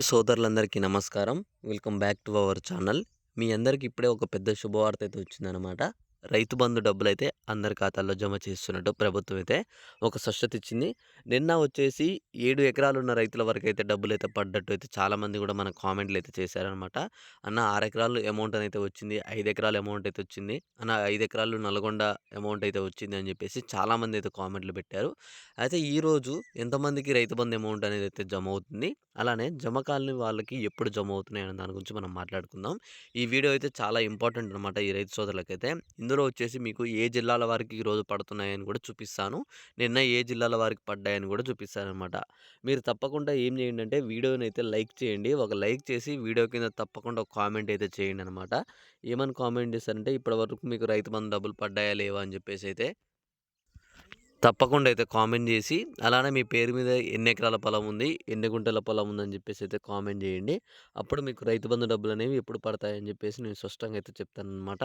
సోదరులందరికీ నమస్కారం. Welcome back to our channel. మీ అందరికి ఇప్పుడే ఒక పెద్ద శుభవార్త అయితే వచ్చిందనమాట రైతు బంధు డబ్బులైతే అందరి ఖాతాల్లో జమ చేస్తున్నట్టు ప్రభుత్వం అయితే ఒక స్పష్టత ఇచ్చింది. నిన్న వచ్చేసి ఏడు ఎకరాలు ఉన్న రైతుల వరకు అయితే డబ్బులు అయితే పడ్డట్టు అయితే చాలామంది కూడా మన కామెంట్లు అయితే చేశారనమాట అన్న ఆరు ఎకరాలు అమౌంట్ అయితే వచ్చింది. ఐదు ఎకరాలు అమౌంట్ అయితే వచ్చింది. అన్న ఐదు ఎకరాలు నల్గొండ అమౌంట్ అయితే వచ్చింది అని చెప్పేసి చాలామంది అయితే కామెంట్లు పెట్టారు. అయితే ఈరోజు ఎంతమందికి రైతు బంధు అమౌంట్ అనేది అయితే జమ అవుతుంది? అలానే జమ కాలని వాళ్ళకి ఎప్పుడు జమ అవుతున్నాయి అనే దాని గురించి మనం మాట్లాడుకుందాం. ఈ వీడియో అయితే చాలా ఇంపార్టెంట్ అనమాట ఈ రైతు సోదరులకైతే. ఇందులో వచ్చేసి మీకు ఏ జిల్లాల వారికి ఈరోజు పడుతున్నాయని కూడా చూపిస్తాను. నిన్న ఏ జిల్లాల వారికి పడ్డాయని కూడా చూపిస్తాను అనమాట మీరు తప్పకుండా ఏం చేయండి అంటే వీడియోని అయితే లైక్ చేయండి. ఒక లైక్ చేసి వీడియో కింద తప్పకుండా ఒక కామెంట్ అయితే చేయండి అనమాట ఏమని కామెంట్ చేస్తారంటే ఇప్పటివరకు మీకు రైతు బంధు డబ్బులు పడ్డాయా లేవా అని చెప్పేసి అయితే తప్పకుండా అయితే కామెంట్ చేసి అలానే మీ పేరు మీద ఎన్ని ఎకరాల పొలం ఉంది ఎన్ని గుంటల పొలం ఉందని చెప్పేసి అయితే కామెంట్ చేయండి. అప్పుడు మీకు రైతు బంధు డబ్బులు అనేవి ఎప్పుడు పడతాయని చెప్పేసి నేను స్పష్టంగా అయితే చెప్తాను అనమాట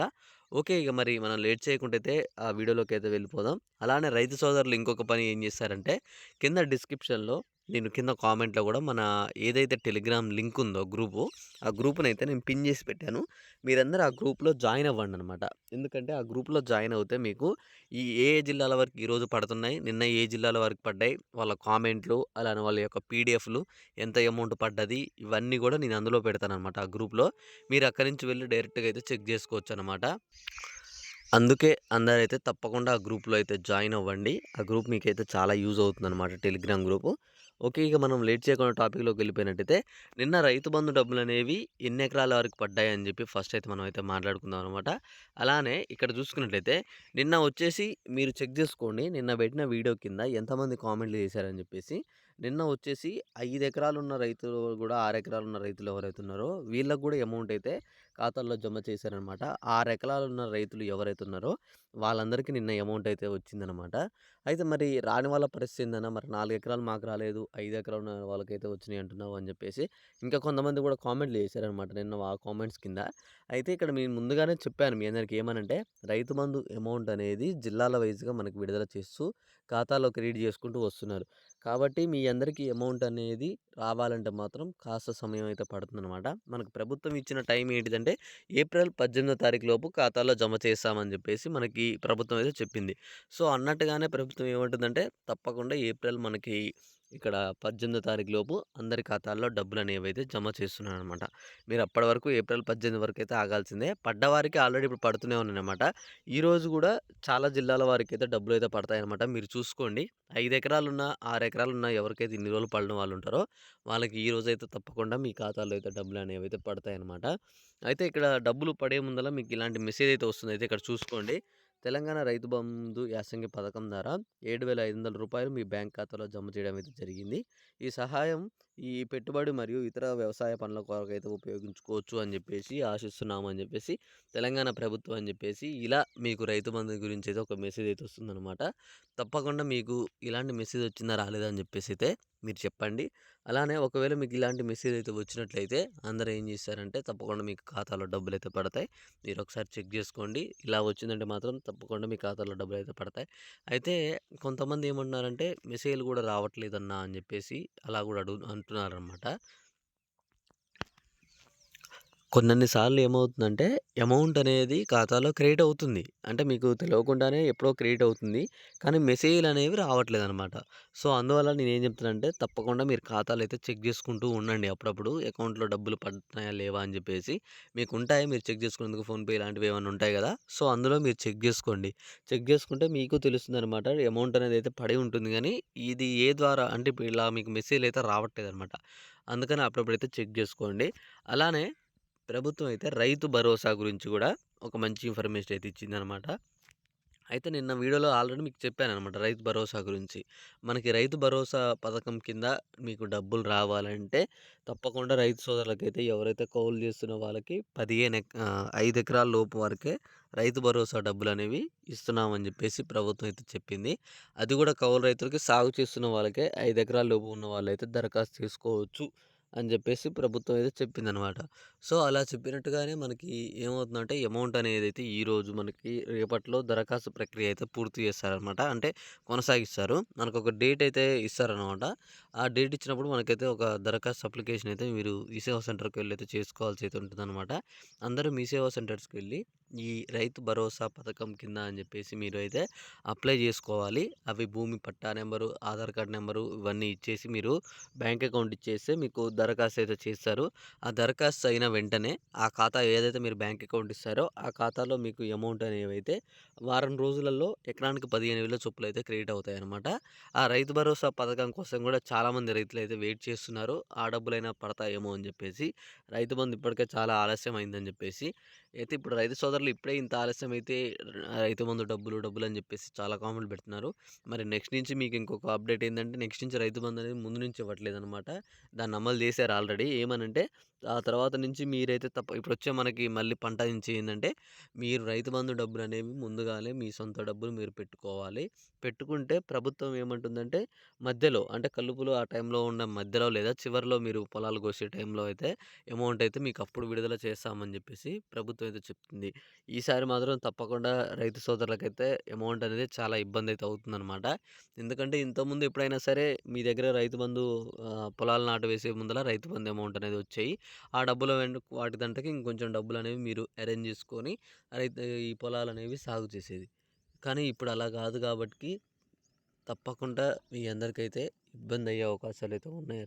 ఓకే ఇక మరి మనం లేట్ చేయకుండా అయితే ఆ వీడియోలోకి అయితే వెళ్ళిపోదాం. అలానే రైతు సోదరులు ఇంకొక పని ఏం చేస్తారంటే కింద డిస్క్రిప్షన్లో నేను కింద కామెంట్లో కూడా మన ఏదైతే టెలిగ్రామ్ లింక్ ఉందో గ్రూపు ఆ గ్రూప్ని అయితే నేను పిన్ చేసి పెట్టాను. మీరందరూ ఆ గ్రూప్లో జాయిన్ అవ్వండి అనమాట ఎందుకంటే ఆ గ్రూప్లో జాయిన్ అవుతే మీకు ఈ ఏ జిల్లాల వరకు ఈరోజు పడుతున్నాయి నిన్న ఏ జిల్లాల వరకు పడ్డాయి వాళ్ళ కామెంట్లు అలానే వాళ్ళ యొక్క పీడిఎఫ్లు ఎంత అమౌంట్ పడ్డది ఇవన్నీ కూడా నేను అందులో పెడతాను అనమాట ఆ గ్రూప్లో. మీరు అక్కడి నుంచి వెళ్ళి డైరెక్ట్గా అయితే చెక్ చేసుకోవచ్చు అనమాట అందుకే అందరైతే తప్పకుండా ఆ గ్రూప్లో అయితే జాయిన్ అవ్వండి. ఆ గ్రూప్ మీకైతే చాలా యూజ్ అవుతుంది అనమాట టెలిగ్రామ్ గ్రూపు. ఓకే ఇక మనం లేట్ చేయకుండా టాపిక్లోకి వెళ్ళిపోయినట్టయితే నిన్న రైతు బంధు డబ్బులు అనేవి ఎన్ని ఎకరాల వరకు పడ్డాయని చెప్పి ఫస్ట్ అయితే మనం అయితే మాట్లాడుకుందాం అనమాట అలానే ఇక్కడ చూసుకున్నట్లయితే నిన్న వచ్చేసి మీరు చెక్ చేసుకోండి నిన్న పెట్టిన వీడియో కింద ఎంతమంది కామెంట్లు చేశారని చెప్పేసి నిన్న వచ్చేసి ఐదు ఎకరాలు ఉన్న రైతులు కూడా ఆరు ఎకరాలు ఉన్న రైతులు ఎవరైతే ఉన్నారో వీళ్ళకు కూడా అమౌంట్ అయితే ఖాతాల్లో జమ చేశారనమాట. ఆరు ఎకరాలు ఉన్న రైతులు ఎవరైతే ఉన్నారో వాళ్ళందరికీ నిన్న అమౌంట్ అయితే వచ్చిందనమాట. అయితే మరి రాని వాళ్ళ పరిస్థితి ఏందన్నా? మరి నాలుగు ఎకరాలు మాకు రాలేదు ఐదు ఎకరాలు ఉన్న వాళ్ళకైతే వచ్చినాయి అంటున్నావు అని చెప్పేసి ఇంకా కొంతమంది కూడా కామెంట్లు చేశారనమాట నిన్న ఆ కామెంట్స్ కింద. అయితే ఇక్కడ నేను ముందుగానే చెప్పాను మీ అందరికి ఏమనంటే రైతు బంధు అమౌంట్ అనేది జిల్లాల వైజ్గా మనకు విడుదల చేస్తూ ఖాతాలో క్రెడిట్ చేసుకుంటూ వస్తున్నారు. కాబట్టి మీ అందరికీ అమౌంట్ అనేది రావాలంటే మాత్రం కాస్త సమయం అయితే పడుతుందన్నమాట. మనకు ప్రభుత్వం ఇచ్చిన టైం ఏంటిదంటే ఏప్రిల్ పద్దెనిమిదో తారీఖు లోపు ఖాతాలో జమ చేస్తామని చెప్పేసి మనకి ప్రభుత్వం అయితే చెప్పింది. సో అన్నట్టుగానే ప్రభుత్వం ఏమంటుందంటే తప్పకుండా ఏప్రిల్ మనకి ఇక్కడ పద్దెనిమిదో తారీఖు లోపు అందరి ఖాతాల్లో డబ్బులు అనేవి అయితే జమ చేస్తున్నాను అనమాట మీరు అప్పటి వరకు ఏప్రిల్ పద్దెనిమిది వరకు అయితే ఆగాల్సిందే. పడ్డవారికి ఆల్రెడీ ఇప్పుడు పడుతూనే ఉన్నాయన్నమాట. ఈరోజు కూడా చాలా జిల్లాల వారికి అయితే డబ్బులు అయితే పడతాయన్నమాట. మీరు చూసుకోండి. ఐదు ఎకరాలు ఉన్న ఆరు ఎకరాలు ఉన్న ఎవరికైతే ఇన్ని రోజులు పడిన వాళ్ళు ఉంటారో వాళ్ళకి ఈ రోజు అయితే తప్పకుండా మీ ఖాతాలో అయితే డబ్బులు అనేవి అయితే పడతాయన్నమాట. అయితే ఇక్కడ డబ్బులు పడే ముందల మీకు ఇలాంటి మెసేజ్ అయితే వస్తుంది అయితే ఇక్కడ చూసుకోండి. తెలంగాణ రైతు బంధు యాసంగి పథకం ద్వారా ఏడు వేల ఐదు వందల రూపాయలు మీ బ్యాంక్ ఖాతాలో జమ చేయడం అయితే జరిగింది. ఈ సహాయం ఈ పెట్టుబడి మరియు ఇతర వ్యవసాయ పనుల కొరకు అయితే ఉపయోగించుకోవచ్చు అని చెప్పేసి ఆశిస్తున్నాము అని చెప్పేసి తెలంగాణ ప్రభుత్వం అని చెప్పేసి ఇలా మీకు రైతు బంధు గురించి అయితే ఒక మెసేజ్ అయితే వస్తుందన్నమాట. తప్పకుండా మీకు ఇలాంటి మెసేజ్ వచ్చిందా రాలేదా అని చెప్పేసి అయితే మీరు చెప్పండి. అలానే ఒకవేళ మీకు ఇలాంటి మెసేజ్ అయితే వచ్చినట్లయితే అందరూ ఏం చేస్తారంటే తప్పకుండా మీకు ఖాతాలో డబ్బులు అయితే పడతాయి. మీరు ఒకసారి చెక్ చేసుకోండి. ఇలా వచ్చిందంటే మాత్రం తప్పకుండా మీ ఖాతాలో డబ్బులు అయితే పడతాయి. అయితే కొంతమంది ఏమంటున్నారంటే మెసేజ్లు కూడా రావట్లేదన్నా అని చెప్పేసి అలా కూడా అడుగు అంటున్నారనమాట. కొన్నిసార్లు ఏమవుతుందంటే అమౌంట్ అనేది ఖాతాలో క్రెడిట్ అవుతుంది. అంటే మీకు తెలియకుండానే ఎప్పుడో క్రెడిట్ అవుతుంది. కానీ మెసేజ్‌లు అనేవి రావట్లేదు అనమాట సో, అందువల్ల నేనేం చెప్తానంటే తప్పకుండా మీరు ఖాతాలు అయితే చెక్ చేసుకుంటూ ఉండండి అప్పుడప్పుడు. అకౌంట్‌లో డబ్బులు పడుతున్నాయా లేవా అని చెప్పేసి. మీకు ఉంటాయి మీరు చెక్ చేసుకునేందుకు ఫోన్‌పే ఇలాంటివి ఏమైనా ఉంటాయి కదా! సో, అందులో మీరు చెక్ చేసుకోండి. చెక్ చేసుకుంటే మీకు తెలుస్తుంది అనమాట అమౌంట్ అనేది అయితే పడి ఉంటుంది కానీ ఇది ఏ ద్వారా అంటే ఇప్పుడు ఇలా మీకు మెసేజ్‌లు అయితే రావట్లేదు అనమాట అందుకని అప్పుడప్పుడైతే చెక్ చేసుకోండి. అలానే ప్రభుత్వం అయితే రైతు భరోసా గురించి కూడా ఒక మంచి ఇన్ఫర్మేషన్ అయితే ఇచ్చిందనమాట. అయితే నిన్న వీడియోలో ఆల్రెడీ మీకు చెప్పాను అనమాట రైతు భరోసా గురించి. మనకి రైతు భరోసా పథకం కింద మీకు డబ్బులు రావాలంటే తప్పకుండా రైతు సోదరులకైతే ఎవరైతే కౌలు చేస్తున్న వాళ్ళకి పదిహేను ఐదు ఎకరాల లోపు వరకే రైతు భరోసా డబ్బులు అనేవి ఇస్తున్నామని చెప్పేసి ప్రభుత్వం అయితే చెప్పింది. అది కూడా కౌలు రైతులకి సాగు చేస్తున్న వాళ్ళకే ఐదు ఎకరాల లోపు ఉన్న వాళ్ళైతే దరఖాస్తు చేసుకోవచ్చు అని చెప్పేసి ప్రభుత్వం అయితే చెప్పిందనమాట. సో, అలా చెప్పినట్టుగానే మనకి ఏమవుతుందంటే అమౌంట్ అనేది అయితే ఈరోజు మనకి రేపట్లో దరఖాస్తు ప్రక్రియ అయితే పూర్తి చేస్తారనమాట. అంటే కొనసాగిస్తారు. మనకొక డేట్ అయితే ఇస్తారనమాట. ఆ డేట్ ఇచ్చినప్పుడు మనకైతే ఒక దరఖాస్తు అప్లికేషన్ అయితే మీరు ఈ సేవా సెంటర్‌కి వెళ్ళి అయితే చేసుకోవాల్సి అయితే ఉంటుందనమాట. అందరూ మీ సేవా సెంటర్స్‌కి వెళ్ళి ఈ రైతు భరోసా పథకం కింద అని చెప్పేసి మీరు అయితే అప్లై చేసుకోవాలి. అవి భూమి పట్టా నెంబరు, ఆధార్ కార్డ్ నెంబరు ఇవన్నీ ఇచ్చేసి మీరు బ్యాంక్ అకౌంట్ ఇచ్చేస్తే మీకు దరఖాస్తు అయితే చేస్తారు. ఆ దరఖాస్తు అయిన వెంటనే ఆ ఖాతా ఏదైతే మీరు బ్యాంక్ అకౌంట్ ఇస్తారో ఆ ఖాతాలో మీకు అమౌంట్ అనేవైతే వారం రోజులలో ఎకరానికి పదిహేను వేల చొప్పులు అయితే క్రెడిట్ అవుతాయన్నమాట. ఆ రైతు భరోసా పథకం కోసం కూడా చాలామంది రైతులైతే వెయిట్ చేస్తున్నారు. ఆ డబ్బులైనా పడతాయేమో అని చెప్పేసి. రైతు బంధు ఇప్పటికే చాలా ఆలస్యం అయిందని చెప్పేసి. అయితే ఇప్పుడు రైతు సోదరులు ఇప్పుడే ఇంత ఆలస్యం అయితే రైతు బంధు డబ్బులు, డబ్బులు అని చెప్పేసి చాలా కామెంట్లు పెడుతున్నారు. మరి నెక్స్ట్ నుంచి మీకు ఇంకొక అప్డేట్ ఏంటంటే నెక్స్ట్ నుంచి రైతు బంధు అనేది ముందు నుంచి ఇవ్వట్లేదనమాట. దాన్ని అమలు చేశారు ఆల్రెడీ. ఏమనంటే ఆ తర్వాత నుంచి మీరైతే తప్ప ఇప్పుడు వచ్చే మనకి మళ్ళీ పంట నుంచి ఏంటంటే మీరు రైతు బంధు డబ్బులనేవి ముందుగానే మీ సొంత డబ్బులు మీరు పెట్టుకోవాలి. పెట్టుకుంటే ప్రభుత్వం ఏమంటుందంటే మధ్యలో అంటే కలుపులు ఆ టైంలో ఉన్న మధ్యలో లేదా చివరిలో మీరు పొలాలు కోసే టైంలో అయితే అమౌంట్ అయితే మీకు అప్పుడు విడుదల చేస్తామని చెప్పేసి ప్రభుత్వం అయితే చెప్తుంది. ఈసారి మాత్రం తప్పకుండా రైతు సోదరులకైతే అమౌంట్ అనేది చాలా ఇబ్బంది అయితే అవుతుందనమాట. ఎందుకంటే ఇంతకుముందు ఎప్పుడైనా సరే మీ దగ్గర రైతు బంధు పొలాలు నాటు వేసే ముందర రైతు బంధు అమౌంట్ అనేది వచ్చాయి. ఆ డబ్బుల వెంట వాటి దంటకి ఇంకొంచెం డబ్బులనేవి మీరు అరేంజ్ చేసుకొని రైతు ఈ పొలాలనేవి సాగు చేసేది. కానీ ఇప్పుడు అలా కాదు కాబట్టి తప్పకుండా మీ అందరికైతే ఇబ్బంది అయ్యే అవకాశాలు అయితే ఉన్నాయి.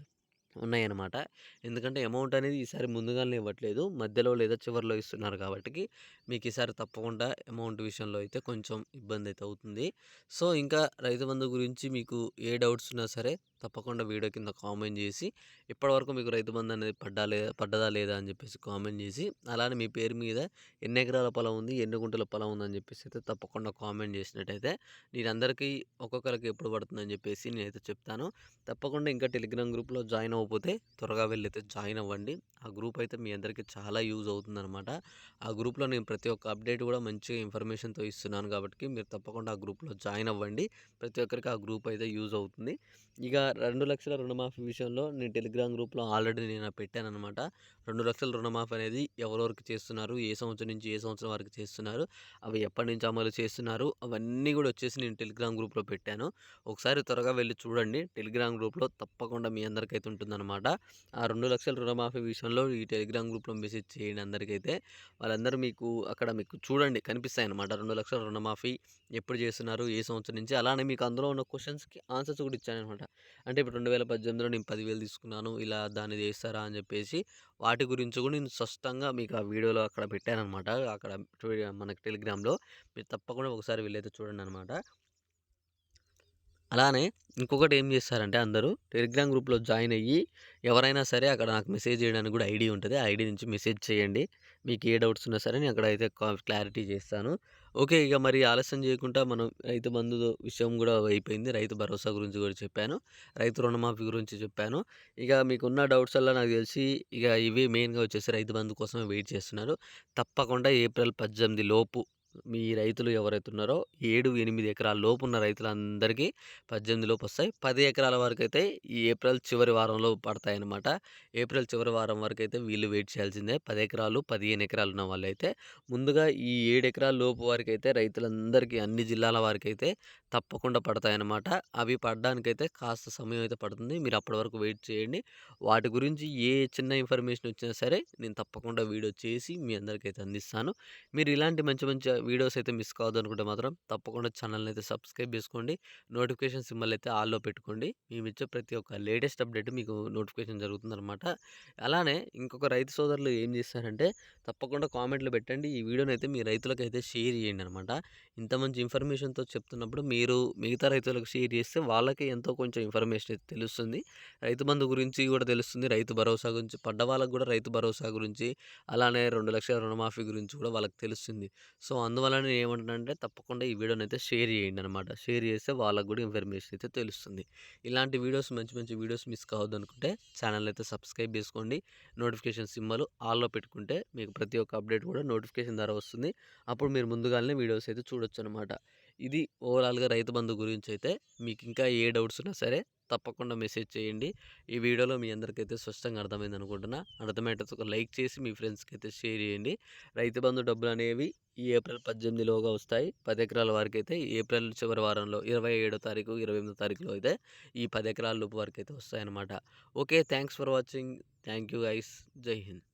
ఉన్నాయన్నమాట. ఎందుకంటే అమౌంట్ అనేది ఈసారి ముందుగానే ఇవ్వట్లేదు. మధ్యలో లేదా చివరిలో ఇస్తున్నారు కాబట్టి మీకు ఈసారి తప్పకుండా అమౌంట్ విషయంలో అయితే కొంచెం ఇబ్బంది అయితే అవుతుంది. సో, ఇంకా రైతు బంధు గురించి మీకు ఏ డౌట్స్ ఉన్నా సరే తప్పకుండా వీడియో కింద కామెంట్ చేసి ఇప్పటివరకు మీకు రైతు బంధు అనేది పడ్డా లేదా పడ్డదా లేదా అని చెప్పేసి కామెంట్ చేసి అలానే మీ పేరు మీద ఎన్ని ఎకరాల పొలం ఉంది, ఎన్ని గుంటల పొలం ఉందని చెప్పేసి అయితే తప్పకుండా కామెంట్ చేసినట్టయితే నేను అందరికీ ఒక్కొక్కరికి ఎప్పుడు పడుతుందని చెప్పేసి నేనైతే చెప్తాను. తప్పకుండా ఇంకా టెలిగ్రామ్ గ్రూప్‌లో జాయిన్ అవ్వకపోతే త్వరగా వెళ్ళి అయితే జాయిన్ అవ్వండి. ఆ గ్రూప్ అయితే మీ అందరికీ చాలా యూజ్ అవుతుందనమాట. ఆ గ్రూప్‌లో నేను ప్రతి ఒక్క అప్డేట్ కూడా మంచిగా ఇన్ఫర్మేషన్‌తో ఇస్తున్నాను కాబట్టి మీరు తప్పకుండా ఆ గ్రూప్‌లో జాయిన్ అవ్వండి. ప్రతి ఒక్కరికి ఆ గ్రూప్ అయితే యూజ్ అవుతుంది. ఇక రెండు లక్షల రుణమాఫీ విషయంలో నేను టెలిగ్రామ్ గ్రూప్‌లో ఆల్రెడీ నేను పెట్టాననమాట. 2,00,000 రుణమాఫీ అనేది ఎవరెవరికి చేస్తున్నారు, ఏ సంవత్సరం నుంచి ఏ సంవత్సరం వరకు చేస్తున్నారు, అవి ఎప్పటినుంచి అమలు చేస్తున్నారు, అవన్నీ కూడా వచ్చేసి నేను టెలిగ్రామ్ గ్రూప్‌లో పెట్టాను. ఒకసారి త్వరగా వెళ్ళి చూడండి. టెలిగ్రామ్ గ్రూప్‌లో తప్పకుండా మీ అందరికైతే ఉంటుందనమాట. ఆ రెండు లక్షల రుణమాఫీ విషయంలో ఈ టెలిగ్రామ్ గ్రూప్‌లో మెసేజ్ చేయండి అందరికైతే. వాళ్ళందరూ మీకు అక్కడ మీకు చూడండి కనిపిస్తాయన్నమాట. 2,00,000 రుణమాఫీ ఎప్పుడు చేస్తున్నారు, ఏ సంవత్సరం నుంచి అలానే మీకు అందులో ఉన్న క్వశ్చన్స్కి ఆన్సర్స్ కూడా ఇచ్చాననమాట. అంటే ఇప్పుడు 2018లో నేను పదివేలు తీసుకున్నాను. ఇలా దాన్ని చేస్తారా అని చెప్పేసి వాటి గురించి కూడా నేను స్పష్టంగా మీకు ఆ వీడియోలో అక్కడ పెట్టాననమాట. అక్కడ మనకి టెలిగ్రామ్‌లో మీరు తప్పకుండా ఒకసారి వీళ్ళైతే చూడండి అనమాట అలానే ఇంకొకటి ఏం చేస్తారంటే అందరూ టెలిగ్రామ్ గ్రూప్‌లో జాయిన్ అయ్యి ఎవరైనా సరే అక్కడ నాకు మెసేజ్ చేయడానికి కూడా ఐడి ఉంటుంది ఆ నుంచి మెసేజ్ చేయండి. మీకు ఏ డౌట్స్ ఉన్నా సరే నేను అక్కడ అయితే క్లారిటీ చేస్తాను. ఓకే. ఇక మరి ఆలస్యం చేయకుండా మనం రైతు బంధు విషయం కూడా అయిపోయింది. రైతు భరోసా గురించి కూడా చెప్పాను. రైతు రుణమాఫీ గురించి చెప్పాను. ఇక మీకున్న డౌట్స్ అల్లా నాకు తెలిసి ఇక ఇవి మెయిన్‌గా వచ్చేసి రైతు బంధు కోసమే వెయిట్ చేస్తున్నారు. తప్పకుండా ఏప్రిల్ 18 లోపు మీ రైతులు ఎవరైతే ఉన్నారో 7, 8 ఎకరాల లోపు ఉన్న రైతులందరికీ 18 లోపు వస్తాయి. పది ఎకరాల వరకైతే ఈ ఏప్రిల్ చివరి వారంలో పడతాయన్నమాట. ఏప్రిల్ చివరి వారం వరకు అయితే వీళ్ళు వెయిట్ చేయాల్సిందే. పది ఎకరాలు, 15 ఎకరాలు ఉన్న వాళ్ళైతే ముందుగా ఈ ఏడు ఎకరాల లోపు వారికైతే రైతులందరికీ అన్ని జిల్లాల వారికైతే తప్పకుండా పడతాయన్నమాట. అవి పడడానికైతే కాస్త సమయం అయితే పడుతుంది. మీరు అప్పటి వరకు వెయిట్ చేయండి. వాటి గురించి ఏ చిన్న ఇన్ఫర్మేషన్ వచ్చినా సరే నేను తప్పకుండా వీడియో చేసి మీ అందరికైతే అందిస్తాను. మీరు ఇలాంటి మంచి మంచి వీడియోస్ అయితే మిస్ కావద్దనుకుంటే మాత్రం తప్పకుండా ఛానల్‌ని అయితే సబ్స్క్రైబ్ చేసుకోండి. నోటిఫికేషన్ సింబల్ అయితే ఆల్‌లో పెట్టుకోండి. మేమిచ్చే ప్రతి ఒక్క లేటెస్ట్ అప్డేట్ మీకు నోటిఫికేషన్ జరుగుతుందనమాట. అలానే ఇంకొక రైతు సోదరులు ఏం చేస్తారంటే తప్పకుండా కామెంట్‌లో పెట్టండి. ఈ వీడియోని అయితే మీ రైతులకైతే షేర్ చేయండి అనమాట ఇంత మంచి ఇన్ఫర్మేషన్‌తో చెప్తున్నప్పుడు మీరు మిగతా రైతులకు షేర్ చేస్తే వాళ్ళకి ఎంతో కొంచెం ఇన్ఫర్మేషన్ అయితే తెలుస్తుంది. రైతు బంధు గురించి కూడా తెలుస్తుంది. రైతు భరోసా గురించి పడ్డ వాళ్ళకు కూడా రైతు భరోసా గురించి అలానే రెండు లక్షల రుణమాఫీ గురించి కూడా వాళ్ళకి తెలుస్తుంది. సో, అందువలన నేను ఏమంటున్నానంటే తప్పకుండా ఈ వీడియోనైతే షేర్ చేయండి అనమాట షేర్ చేస్తే వాళ్ళకి కూడా ఇన్ఫర్మేషన్ అయితే తెలుస్తుంది. ఇలాంటి వీడియోస్ మంచి మంచి వీడియోస్ మిస్ కావద్దనుకుంటే ఛానల్ అయితే సబ్స్క్రైబ్ చేసుకోండి. నోటిఫికేషన్ సింబల్ ఆల్‌లో పెట్టుకుంటే మీకు ప్రతి ఒక్క అప్డేట్ కూడా నోటిఫికేషన్ ద్వారా వస్తుంది. అప్పుడు మీరు ముందుగానే వీడియోస్ అయితే చూడొచ్చనమాట. ఇది ఓవరాల్‌గా రైతు బంధు అయితే మీకు ఇంకా ఏ డౌట్స్ ఉన్నా సరే తప్పకుండా మెసేజ్ చేయండి. ఈ వీడియోలో మీ అందరికైతే స్పష్టంగా అర్థమైంది అనుకుంటున్నా. అర్థమయ్యేటట్టు ఒక లైక్ చేసి మీ ఫ్రెండ్స్‌కి అయితే షేర్ చేయండి. రైతు బంధు డబ్బులు అనేవి ఈ ఏప్రిల్ పద్దెనిమిదిలోగా వస్తాయి. పది ఎకరాల వరకైతే ఏప్రిల్ చివరి వారంలో 27 తారీఖు, 28 తారీఖులో అయితే ఈ పది ఎకరాల లోపు వరకైతే వస్తాయన్నమాట. Okay. Thanks for watching. Thank you guys. Jai Hind.